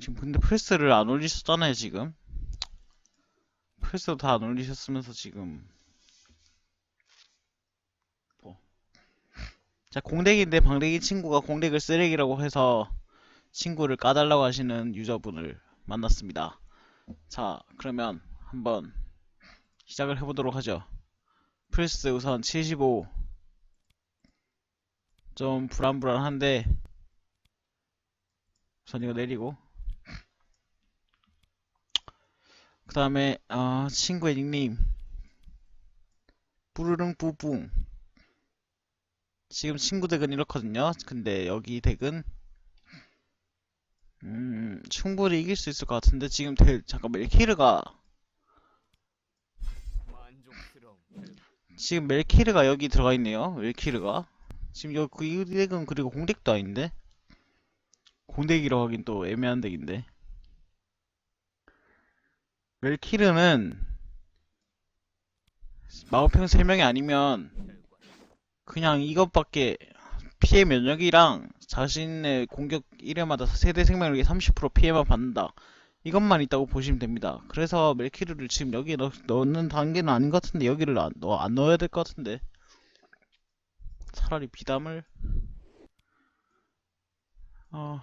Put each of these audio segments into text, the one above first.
지금 근데 프레스를 안 올리셨잖아요, 지금. 프레스도 다 안 올리셨으면서 지금. 뭐. 자, 공덱인데 방덱이 친구가 공덱을 쓰레기라고 해서 친구를 까달라고 하시는 유저분을 만났습니다. 자, 그러면 한번 시작을 해보도록 하죠. 프레스 우선 75. 좀 불안불안한데 우선 이거 내리고 그 다음에 어, 친구의 닉네임. 뿌르릉 뿌뿡 지금 친구 덱은 이렇거든요. 근데 여기 덱은 음 충분히 이길 수 있을 것 같은데 지금 덱 잠깐만 멜키르가. 지금 멜키르가 여기 들어가 있네요. 멜키르가. 지금 여기 이 덱은 그리고 공덱도 아닌데? 공덱이라고 하긴 또 애매한 덱인데 멜키르는 마법형 3명이 아니면 그냥 이것밖에 피해 면역이랑 자신의 공격 1회마다 세대 생명력이 30% 피해만 받는다. 이것만 있다고 보시면 됩니다. 그래서 멜키르를 지금 여기에 넣, 넣는 단계는 아닌 것 같은데 여기를 안, 넣, 안 넣어야 될 것 같은데 차라리 비담을 어,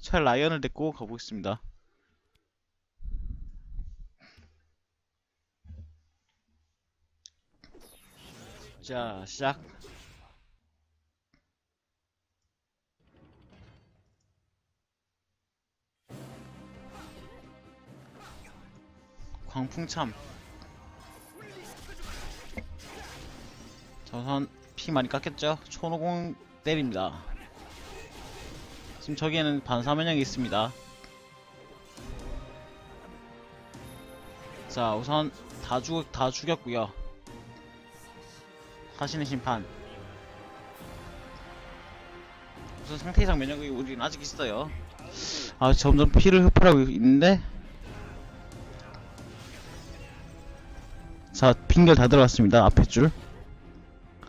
차라리 라이언을 데리고 가보겠습니다. 자, 시작. 광풍참. 저선 피 많이 깎였죠? 초노공 때립니다. 지금 저기에는 반사면역이 있습니다. 자, 우선 다 죽, 다 죽였고요. 다시는 심판. 우선 상태 이상 면역이 우리는 아직 있어요. 아, 점점 피를 흡혈하고 있는데? 자, 빙결 다 들어갔습니다. 앞에 줄.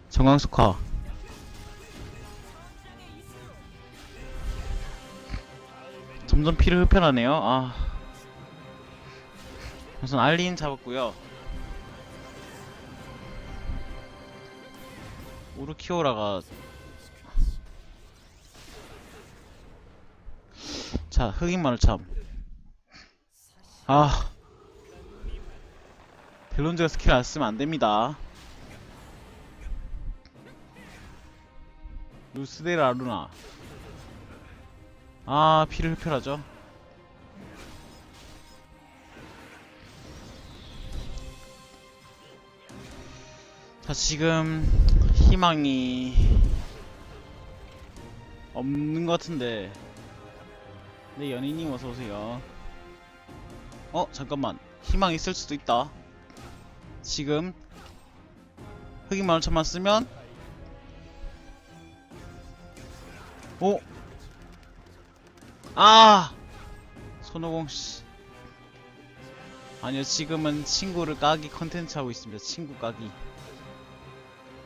정광석화. 점점 피를 흡혈하네요. 아. 우선 알린 잡았고요. 우르키오라가 자 흑인마을 참. 아 델론즈가 스킬 안 쓰면 안 됩니다. 루스데라 루나. 아 피를 흡혈하죠. 자 지금 희망이 없는 것 같은데. 네 연인님 어서오세요. 어 잠깐만. 희망 있을 수도 있다. 지금 흑인 만원천만 쓰면? 오! 아! 손오공 씨. 아니요 지금은 친구를 까기 컨텐츠 하고 있습니다. 친구 까기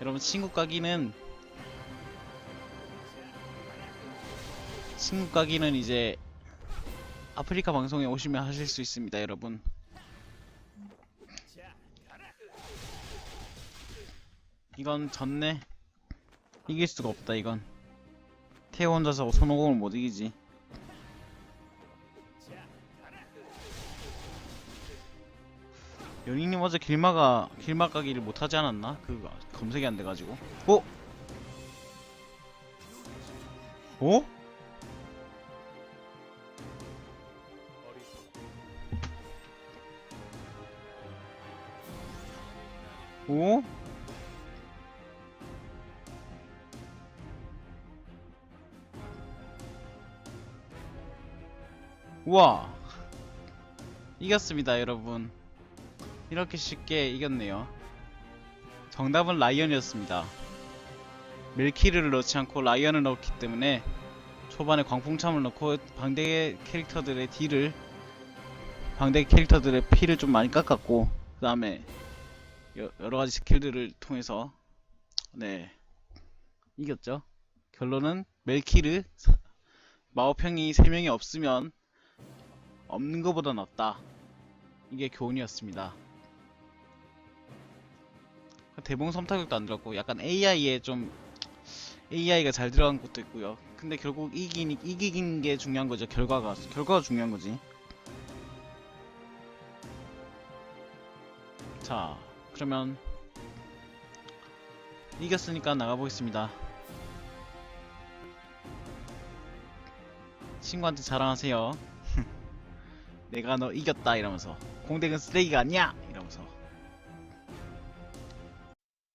여러분 친구 까기는 친구 까기는 이제 아프리카 방송에 오시면 하실 수 있습니다 여러분. 이건 졌네. 이길 수가 없다 이건. 태호 혼자서 손오공을 못 이기지 연인님 어제 길마가 길마 가기를 못하지 않았나? 그 검색이 안 돼가지고. 어? 어? 오? 우와 이겼습니다 여러분 이렇게 쉽게 이겼네요. 정답은 라이언이었습니다. 밀키를 넣지 않고 라이언을 넣었기 때문에 초반에 광풍참을 넣고 방대 캐릭터들의 딜을 방대 캐릭터들의 피를 좀 많이 깎았고 그 다음에 여러가지 스킬들을 통해서 네 이겼죠. 결론은 멜키르 마법형이 3명이 없으면 없는 것보다 낫다. 이게 교훈이었습니다. 대봉 섬타격도 안 들었고 약간 AI에 좀 AI가 잘 들어간 것도 있고요. 근데 결국 이긴 이기긴 게 중요한 거죠. 결과가 결과가 중요한 거지. 자, 그러면 이겼으니까 나가보겠습니다. 친구한테 자랑하세요. 내가 너 이겼다 이러면서 공대근 쓰레기가 아니야